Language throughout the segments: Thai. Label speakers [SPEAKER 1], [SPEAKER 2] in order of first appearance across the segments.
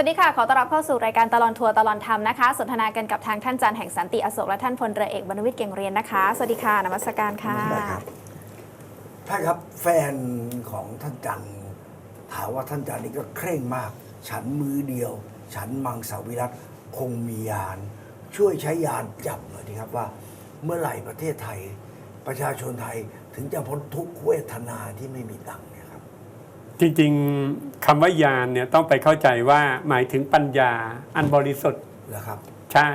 [SPEAKER 1] สวัสดีค่ะ ขอต้อนรับเข้าสู่รายการตลอนทัวร์ตลอนธรรมนะคะ สนทนากันกับทางท่านจันแห่งสันติอโศกและท่านพลเรือเอกบรรวิทย์เก่งเรียนนะคะ สวัสดีค่ะนมัสการค่ะ
[SPEAKER 2] ได้ครับท่านครับแฟนของท่านจันถามว่าท่านจันนี่ก็เคร่งมาก ฉันมือเดียว ฉันมังสวิรัตคงมียาน ช่วยใช้ยานจับหน่อยดีครับว่า เมื่อไหร่ประเทศไทย ประชาชนไทยถึงจะพ้นทุกขเวทนาที่ไม่มีตังค์
[SPEAKER 3] จริงๆคำว่ายานเนี่ยต้องไปเข้าใจว่าหมายถึงปัญญาอันบริสุทธิ์
[SPEAKER 2] แล้วครับ
[SPEAKER 3] ใช่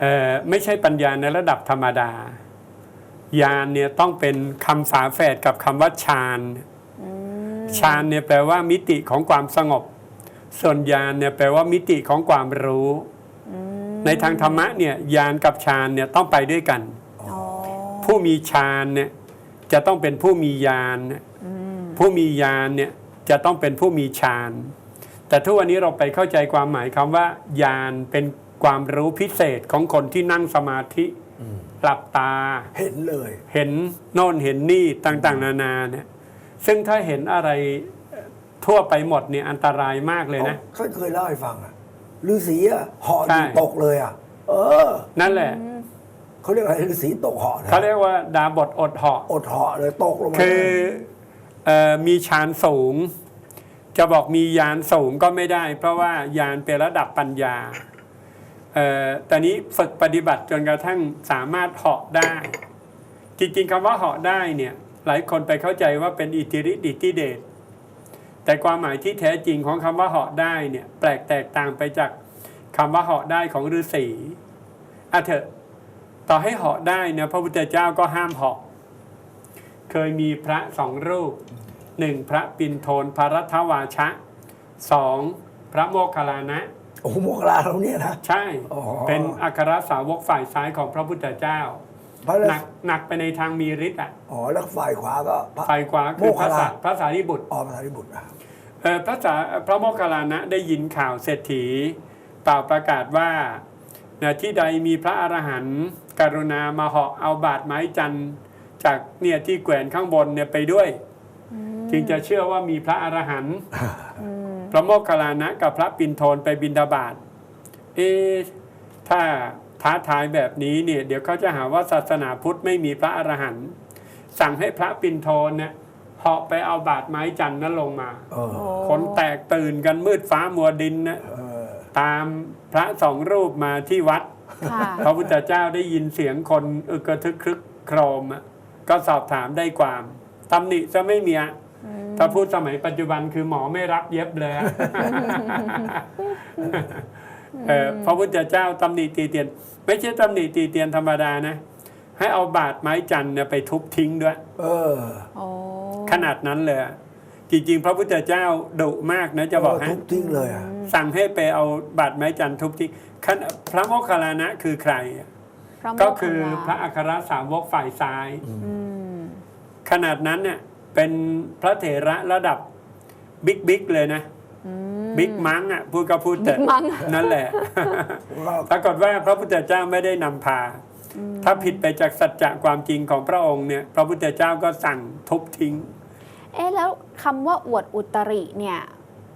[SPEAKER 3] เอ่อไม่ใช่ปัญญาในระดับธรรมดา ยานเนี่ยต้องเป็นคำฝาแฝดกับคำว่าฌานฌานเนี่ยแปลว่ามิติของความสงบ ส่วนญาณเนี่ยแปลว่ามิติของความรู้ ในทางธรรมะเนี่ยญาณกับฌานเนี่ยต้องไปด้วยกัน
[SPEAKER 1] อ๋อ
[SPEAKER 3] ผู้มีฌานเนี่ยจะต้องเป็นผู้มีญาณเนี่ย ผู้มีญาณเนี่ยจะต้องเป็นผู้มีฌานแต่ทุกวันนี้เราไปเข้าใจความหมายคำว่าญาณเป็นความรู้พิเศษของคนที่นั่งสมาธิหลับตา
[SPEAKER 2] เห็นเลย
[SPEAKER 3] เห็นโน่นเห็นนี่ต่างๆ นานาเนี่ยซึ่งถ้าเห็นอะไรทั่วไปหมดเนี่ยอันตรายมากเลยนะ
[SPEAKER 2] ท่านเคยเล่าให้ฟังอะฤาษีอะเหาะอ
[SPEAKER 3] ใช่
[SPEAKER 2] ยู่ตกเลยอะ เออ
[SPEAKER 3] นั่นแหละ
[SPEAKER 2] เขาเรียกอะไรฤาษีตกเหาะนะ
[SPEAKER 3] เขาเรียกว่าดาบทอดเหาะ
[SPEAKER 2] อดเหาะเลยตกลงมา
[SPEAKER 3] คือเออ มีฌานสูง จะบอกมียานสูงก็ไม่ได้ เพราะว่ายานเป็นระดับปัญญาเอ่อตอนนี้ฝึกปฏิบัติจนกระทั่งสามารถเหาะได้ จริงๆคำว่าเหาะได้เนี่ยหลายคนไปเข้าใจว่าเป็นอิทธิฤทธิอิทธิเดชแต่ความหมายที่แท้จริงของคำว่าเหาะได้เนี่ยแปลกแตกต่างไปจากคำว่าเหาะได้ของฤาษีอะเถอะต่อให้เหาะได้เนี่ยพระพุทธเจ้าก็ห้ามเหาะ เคยมีพระสองรูปหนึ่งพระปินโทนพระรัตวาชะสองพระโมคคัลลานะ
[SPEAKER 2] โอ้โหโมกขลาเราเนี่ยนะ
[SPEAKER 3] ใช่
[SPEAKER 2] อ๋อ
[SPEAKER 3] เป็นอัครสาวกฝ่ายซ้ายของพระพุทธเจ้า
[SPEAKER 2] พระ
[SPEAKER 3] หนักหนักไปในทางมีฤทธิ์อะ
[SPEAKER 2] อ๋อแล้วฝ่ายขวาก็พระ
[SPEAKER 3] ฝ่ายขวาคือ
[SPEAKER 2] โมค
[SPEAKER 3] พ
[SPEAKER 2] คั
[SPEAKER 3] ระ
[SPEAKER 2] ลลา
[SPEAKER 3] สาพระสารีบุตร
[SPEAKER 2] อ๋อพระสารีบุตรนะ
[SPEAKER 3] เอ่อพระสาพระโมคคัลลานะได้ยินข่าวเศรษฐีเปล่าประกาศว่าณที่ใดมีพระอรหันต์กรุณามาเหาะเอาบาดไม้จันทร์ จากเนี่ยที่แขวนข้างบนเนี่ยไปด้วย จึงจะเชื่อว่ามีพระอรหันต์พระโมคคัลลานะกับพระปินโทนไปบินดาบาตเอะถ้าท้าทายแบบนี้เนี่ย เดี๋ยวเขาจะหาว่าศาสนาพุทธไม่มีพระอรหันต์สั่งให้พระปินโทนเนี่ยเหาะไปเอาบาดไม้จันทร์นั้นลงมา
[SPEAKER 2] เออ
[SPEAKER 3] คนแตกตื่นกันมืดฟ้ามัวดินนะ
[SPEAKER 2] เออ
[SPEAKER 3] ตามพระสองรูปมาที่วัด
[SPEAKER 1] ค่ะ
[SPEAKER 3] พระพุทธเจ้าได้ยินเสียงคนอึกกระทึกครึกโครมอะ ก็สอบถามได้ความตำหนิจะไม่มีอะถ้าพูดสมัยปัจจุบันคือหมอไม่รับเย็บเลยอะเอ่อพระพุทธเจ้าตำหนิตีเตียน ไม่ใช่ตำหนิตีเตียนธรรมดานะ ให้เอาบาดไม้จันทร์เนี่ยไปทุบทิ้งด้วย
[SPEAKER 2] เออ
[SPEAKER 1] โอ้
[SPEAKER 3] ขนาดนั้นเลยอะจริงๆ พระพุทธเจ้าดุมากนะจะบอกให้
[SPEAKER 2] ทุบทิ้งเลยอะ
[SPEAKER 3] สั่งให้ไปเอาบาดไม้จันทร์ทุบทิ้งขณะพระโมคคัลลานะคือใครอะ
[SPEAKER 1] พ ระโม
[SPEAKER 3] ก็
[SPEAKER 1] ค
[SPEAKER 3] คือ
[SPEAKER 1] คัลลา
[SPEAKER 3] พระอัครสาวกฝ่ายซ้าย
[SPEAKER 1] อืม
[SPEAKER 3] ขนาดนั้นเนี่ยเป็นพระเถระระดับบิ๊กบิ๊กเลยนะ
[SPEAKER 1] อืม
[SPEAKER 3] บิ๊กมังอะพูดก็พูดแต่
[SPEAKER 1] บิ๊กมั้ง
[SPEAKER 3] นั่นแหละ
[SPEAKER 2] ก็
[SPEAKER 3] ปรากฏว่าพระพุทธเจ้าไม่ได้นำพา ถ้าผิดไปจากสัจจะความจริงของพระองค์เนี่ย พระพุทธเจ้าก็สั่งทุบทิ้ง
[SPEAKER 1] เอ๊ะแล้วคำว่าอวดอุตริเนี่ย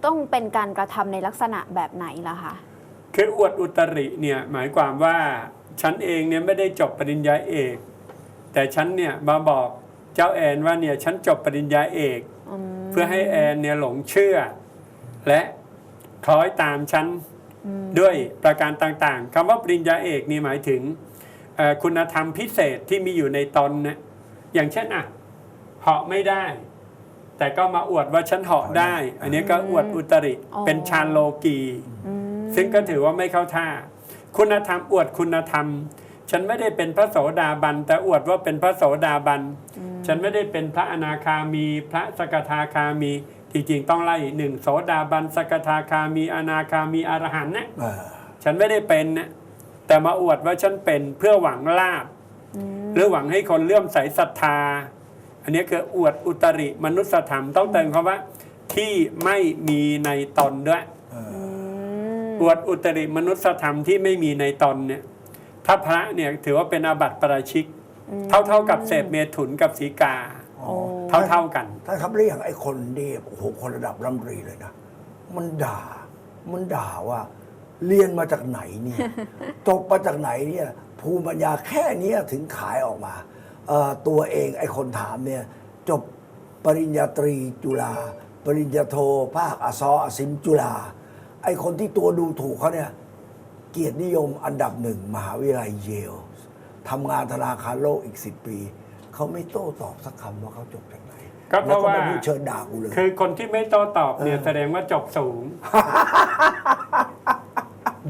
[SPEAKER 1] ต้องเป็นการกระทำในลักษณะแบบไหนล่ะคะ
[SPEAKER 3] คืออวดอุตริเนี่ยหมายความว่า ฉันเองเนี่ยไม่ได้จบปริญญาเอก แต่ฉันเนี่ยมาบอกเจ้าแอนว่าเนี่ยฉันจบปริญญาเอก
[SPEAKER 1] อืม
[SPEAKER 3] เพื่อให้แอนเนี่ยหลงเชื่อ และคล้อยตามฉันด้วยประการต่างๆคำว่าปริญญาเอกนี่หมายถึงเอ่อคุณธรรมพิเศษที่มีอยู่ในตนนะอย่างเช่นอะเหาะไม่ได้ แต่ก็มาอวดว่าฉันเหาะได้ อันนี้ก็อวดอุตริ
[SPEAKER 1] อ๋อ
[SPEAKER 3] เป็นชาญโลกี
[SPEAKER 1] อืม
[SPEAKER 3] ซึ่งก็ถือว่าไม่เข้าท่า คุณธรรมอวดคุณธรรม ฉันไม่ได้เป็นพระโสดาบัน แต่อวดว่าเป็นพระโสดาบัน ฉันไม่ได้เป็นพระอนาคามี พระสกทาคามีจริงๆต้องไล่หนึ่งโสดาบันสกทาคามีอนาคามีอรหันต์นะ
[SPEAKER 2] เออ
[SPEAKER 3] ฉันไม่ได้เป็นนะแต่มาอวดว่าฉันเป็นเพื่อหวังลาบหรือหวังให้คนเลื่อมใสศรัทธา อันนี้คืออวดอุตริมนุสธรรมต้องเติมคำว่า ที่ไม่มีในตนด้วย
[SPEAKER 2] เออ
[SPEAKER 1] อืม
[SPEAKER 3] อวดอุตริมนุสธรรมที่ไม่มีในตนเนี่ยถ้าพระเนี่ยถือว่าเป็นอาบัติประชิก เท่าเท่าๆกับเสพเมถุนกับสีกา
[SPEAKER 2] อ๋อ
[SPEAKER 3] เท่าเท่าๆกัน
[SPEAKER 2] ท่านครับเรียกไอ้คนนี่โอ้โหคนระดับรัมรีเลยนะมันด่า มันด่าว่า เรียนมาจากไหนเนี่ยจบมาจากไหนเนี่ยภูมิปัญญาแค่เนี้ยถึงขายออกมาเอ่อตัวเองไอ้คนถามเนี่ยจบปริญญาตรีจุฬาปริญญาโทภาคอซออสิมจุฬา ไอ้คนที่ตัวดูถูกเขาเนี่ย เกียรตินิยมอันดับหนึ่งมหาวิทยาลัยเยลทำงานธนาคารโลกอีกสิปี เขาไม่โต้ตอบสักคำว่าเขาจบจากไหน
[SPEAKER 3] ก็เพราะว่า
[SPEAKER 2] แล้วก็ไม่พูดเชิญด่ากูเลย
[SPEAKER 3] คือคนที่ไม่โต้ตอบเนี่ยแสดงว่าจบสูง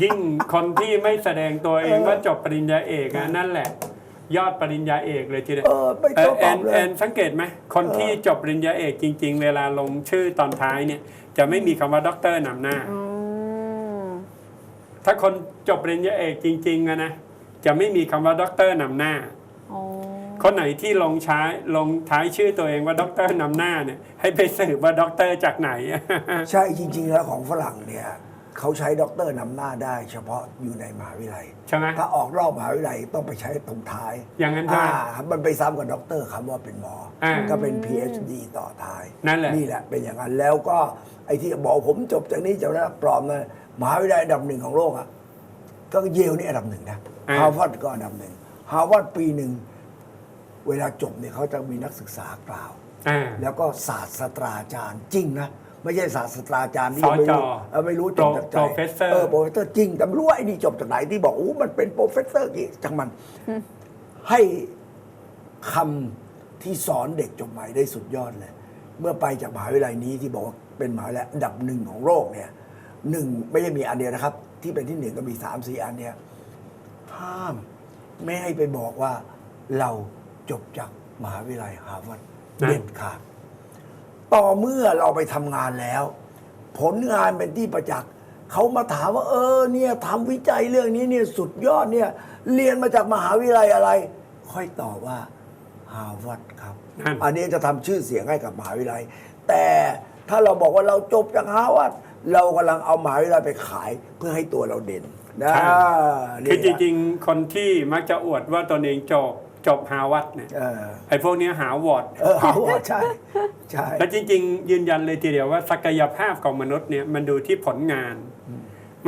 [SPEAKER 3] ยิ่งคนที่ไม่แสดงตัวเองว่าจบปริญญาเอกอะนั่นแหละ ยอดปริญญาเอกเลยทีเดียว
[SPEAKER 2] เออไม่
[SPEAKER 3] เอ่
[SPEAKER 2] โต้
[SPEAKER 3] อ
[SPEAKER 2] ต
[SPEAKER 3] แอ
[SPEAKER 2] อบ
[SPEAKER 3] น
[SPEAKER 2] เลย
[SPEAKER 3] แอนสังเกตไหมคนที่จบปริญญาเอกจริง ๆ เวลาลงชื่อตอนท้ายเนี่ย จะไม่มีคำว่าด็อกเตอร์นำหน้า
[SPEAKER 1] อืม
[SPEAKER 3] ถ้าคนจบปริญญาเอกจริงๆอะนะจะไม่มีคำว่าด็อกเตอร์นำหน้า
[SPEAKER 1] โอ้
[SPEAKER 3] คนไหนที่ลงใช้ลงท้ายชื่อตัวเองว่าด็อกเตอร์นำหน้าเนี่ยให้ไปสืบว่าด็อกเตอร์จากไหน
[SPEAKER 2] ใช่จริง ๆ แล้วของฝรั่งเนี่ยเขาใช้ด็อกเตอร์นำหน้าได้ เฉพาะอยู่ในมหาวิทยาลัย
[SPEAKER 3] ใช่ไหม
[SPEAKER 2] ถ้าออกรอบมหาวิทยาลัยต้องไปใช้ตรงท้าย
[SPEAKER 3] อย่างนั้นใช่ไหม
[SPEAKER 2] อ่ามันไปซ้ำกับด็อกเตอร์คำว่าเป็นหมออาก็เป็น PhD ต่อท้าย
[SPEAKER 3] นั่นแหละ
[SPEAKER 2] นี่แหละเป็นอย่างนั้นแล้วก็ไอ้ที่บอกผมจบจากนี้จากนั้นปลอมนะ มหาวิทยาลัยอันดับหนึ่งของโลกอะก็เยลนี่อันดับหนึ่งนะฮาร์วาร์ดก็อันดับหนึ่งฮาร์วาร์ดปีหนึ่งเวลาจบเนี่ยเขาจะมีนักศึกษากล่าว
[SPEAKER 3] อ่า
[SPEAKER 2] แล้วก็ศาสตราจารย์จริงนะ ไม่ใช่ศาสตราจารย์ที่
[SPEAKER 3] สจ
[SPEAKER 2] ไม่รู้เออไม่รู้จบจากใจ
[SPEAKER 3] โปรเฟสเซอร์
[SPEAKER 2] เออโปรเฟสเซอร์จริงแต่ไม่รู้ว่าไอ้นี่จบจากไหนที่บอกโอ้มันเป็นโปรเฟสเซอร์กี่จังมันให้คำที่สอนเด็กจบใหม่ได้สุดยอดเลย เมื่อไปจากมหาวิทยาลัยนี้ที่บอกว่าเป็นมหาวิทยาลัยอันดับหนึ่งของโลกเนี่ย หนึ่งไม่ใช่มีอันเดียวนะครับ ที่เป็นที่หนึ่งก็มีสามสี่อันเนี่ยห้ามไม่ให้ไปบอกว่าเราจบจากมหาวิทยาลัยฮาร์วาร์ด
[SPEAKER 3] นั่น
[SPEAKER 2] เด็ดขาดต่อเมื่อเราไปทำงานแล้ว ผลงานเป็นที่ประจักษ์เขามาถามว่า เออเนี่ยทำวิจัยเรื่องนี้เนี่ยสุดยอดเนี่ย เรียนมาจากมหาวิทยาลัยอะไร ค่อยตอบว่าฮาร์วาร์ดครับ
[SPEAKER 3] นั่น
[SPEAKER 2] อันนี้จะทำชื่อเสียงให้กับมหาวิทยาลัย แต่ถ้าเราบอกว่าเราจบจากฮาร์วาร์ด เรากำลังเอามหาวิทยาลัยไปขายเพื่อให้ตัวเราเด่นนะ
[SPEAKER 3] ใช่
[SPEAKER 2] นี่
[SPEAKER 3] คือจริงๆ คนที่มักจะอวดว่าตนเองจบจบฮาร์วาร์ดเนี่ย
[SPEAKER 2] เออ
[SPEAKER 3] ไอ้พวกเนี้ยหาวอร์ด
[SPEAKER 2] เออฮาร์วาร์ดใช่ใช่
[SPEAKER 3] และจริงๆ ยืนยันเลยทีเดียวว่าศักยภาพของมนุษย์เนี่ยมันดูที่ผลงาน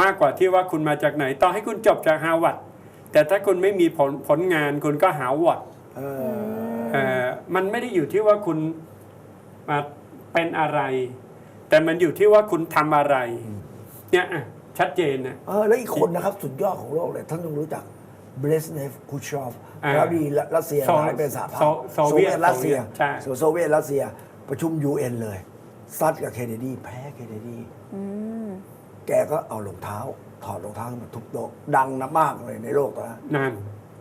[SPEAKER 3] มากกว่าที่ว่าคุณมาจากไหนต่อให้คุณจบจากฮาร์วาร์ดแต่ถ้าคุณไม่มีผลผลงานคุณก็หาวอร์ด
[SPEAKER 2] เออ
[SPEAKER 3] เอ่อมันไม่ได้อยู่ที่ว่าคุณมาเป็นอะไร แต่มันอยู่ที่ว่าคุณทำอะไร เนี่ยอะชัดเจนนะ
[SPEAKER 2] เออแล้วอีกคนนะครับ สุดยอดของโลกเลยท่านต้องรู้จักเบรสเนฟคูชอฟ
[SPEAKER 3] อ่า
[SPEAKER 2] แล้วดีรัสเซีย
[SPEAKER 3] โซ
[SPEAKER 2] หายเป็นสหภา
[SPEAKER 3] โซ
[SPEAKER 2] พ
[SPEAKER 3] โซเวียต
[SPEAKER 2] รัสเซีย
[SPEAKER 3] ใช่
[SPEAKER 2] โซเวียตรัสเซียประชุม UN เลยซัดกับเคนเนดีแพ้เคนเนดี
[SPEAKER 1] อืม
[SPEAKER 2] แกก็เอารองเท้า ถอดรองเท้าขึ้นมาทุบโต๊ะดังนะมากเลยในโลกตอนนั้น
[SPEAKER 3] นั่น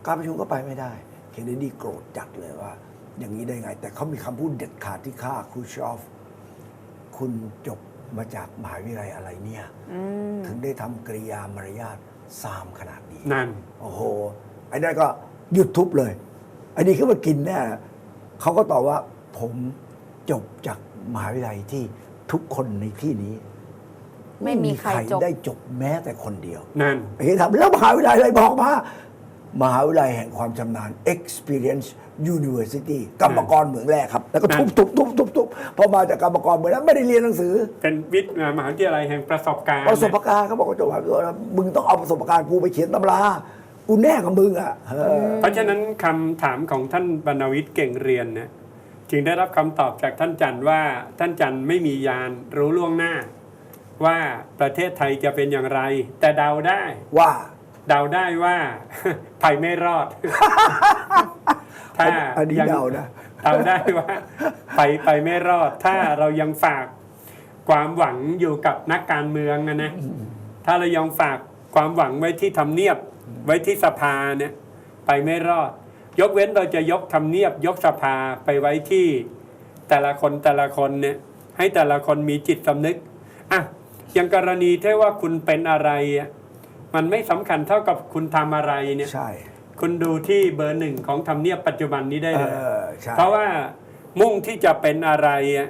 [SPEAKER 2] การประชุมก็ไปไม่ได้ เคนเนดีโกรธจัดเลยว่า อย่างนี้ได้ไง แต่เขามีคำพูดเด็ดขาดที่ฆ่าครูชอฟ คุณจบมาจากมหาวิทยาลัยอะไรเนี่ย
[SPEAKER 1] อืม
[SPEAKER 2] ถึงได้ทำกริยามารยาทซามขนาดนี้
[SPEAKER 3] นั่น
[SPEAKER 2] โอ้โห ไอ้นั่นก็หยุดทุบเลย ไอ้นี่ขึ้นมากินแน่เขาก็ตอบว่าผมจบจากมหาวิทยาลัยที่ทุกคนในที่นี้
[SPEAKER 1] ไม่มีใครจบ
[SPEAKER 2] ได้จบแม้แต่คนเดียว
[SPEAKER 3] นั่น
[SPEAKER 2] ไอ้ที่ทำแล้วมหาวิทยาลัยอะไรบอกมา มหาวิทยาลัยแห่งความชำนาญ Experience University กรรมกรเหมืองแรกครับ แล้วก็ทุบทุบทุบทุบทุบพอมาจากกรรมกรเหมืองแล้วไม่ได้เรียนหนังสือ
[SPEAKER 3] เป็นวิทย์มหาวิทยาลัยแห่งประสบการณ์
[SPEAKER 2] ประสบการณ์เขาบอกว่าจบมาคือมึงต้องเอาประสบการณ์กูไปเขียนตำรากูแน่กับมึงอะเออ
[SPEAKER 3] เพราะฉะนั้นคำถามของท่านบรรณวิทย์เก่งเรียนเนี่ยจึงได้รับคำตอบจากท่านจันทร์ว่าท่านจันทร์ไม่มียานรู้ล่วงหน้า ว่าประเทศไทยจะเป็นอย่างไร แต่เดาได้
[SPEAKER 2] ว่า
[SPEAKER 3] เดาได้ว่าไปไม่รอด ถ้า
[SPEAKER 2] อันนี้
[SPEAKER 3] ยัง
[SPEAKER 2] เดานะ
[SPEAKER 3] เดาได้ว่า ไปไปไม่รอด ถ้าเรายังฝากความหวังอยู่กับนักการเมืองนะนะถ้าเรายังฝากความหวังไว้ที่ทำเนียบไว้ที่สภาเนี่ยไปไม่รอด ยกเว้นเราจะยกทำเนียบ ยกสภาไปไว้ที่แต่ละคนแต่ละคนเนี่ย ให้แต่ละคนมีจิตสำนึกอะอย่างกรณีที่ว่าคุณเป็นอะไรอะ มันไม่สำคัญเท่ากับคุณทำอะไรเนี่ย
[SPEAKER 2] ใช่
[SPEAKER 3] คุณดูที่เบอร์หนึ่งของทำเนียบปัจจุบันนี้ได้
[SPEAKER 2] เอ
[SPEAKER 3] เลย
[SPEAKER 2] อใช่
[SPEAKER 3] เพราะว่ามุ่งที่จะเป็นอะไรอะ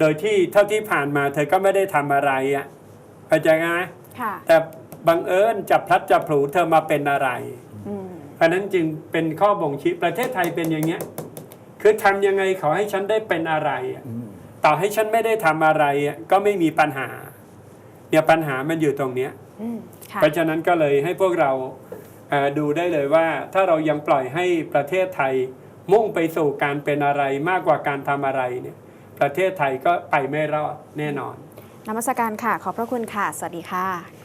[SPEAKER 3] โดยที่เท่าที่ผ่านมาเธอก็ไม่ได้ทำอะไรอะเข้าใจไหม
[SPEAKER 1] ค่ะ
[SPEAKER 3] แต่บังเอิญจับพลัดจับผลูเธอมาเป็นอะไร
[SPEAKER 1] อืม
[SPEAKER 3] เพราะฉะนั้นจึงเป็นข้อบ่งชี้ประเทศไทยเป็นอย่างเงี้ย คือทำยังไงขอให้ฉันได้เป็นอะไรอะต่อให้ฉันไม่ได้ทำอะไรอะก็ไม่มีปัญหาเนี่ยปัญหามันอยู่ตรงเนี้ย
[SPEAKER 1] อืมค่ะ
[SPEAKER 3] เพราะฉะนั้นก็เลยให้พวกเราเอ่อดูได้เลยว่า ถ้าเรายังปล่อยให้ประเทศไทยมุ่งไปสู่การเป็นอะไรมากกว่าการทำอะไรเนี่ยประเทศไทยก็ไปไม่รอดแน่นอน
[SPEAKER 1] นมัสการค่ะ ขอบพระคุณค่ะ สวัสดีค่ะ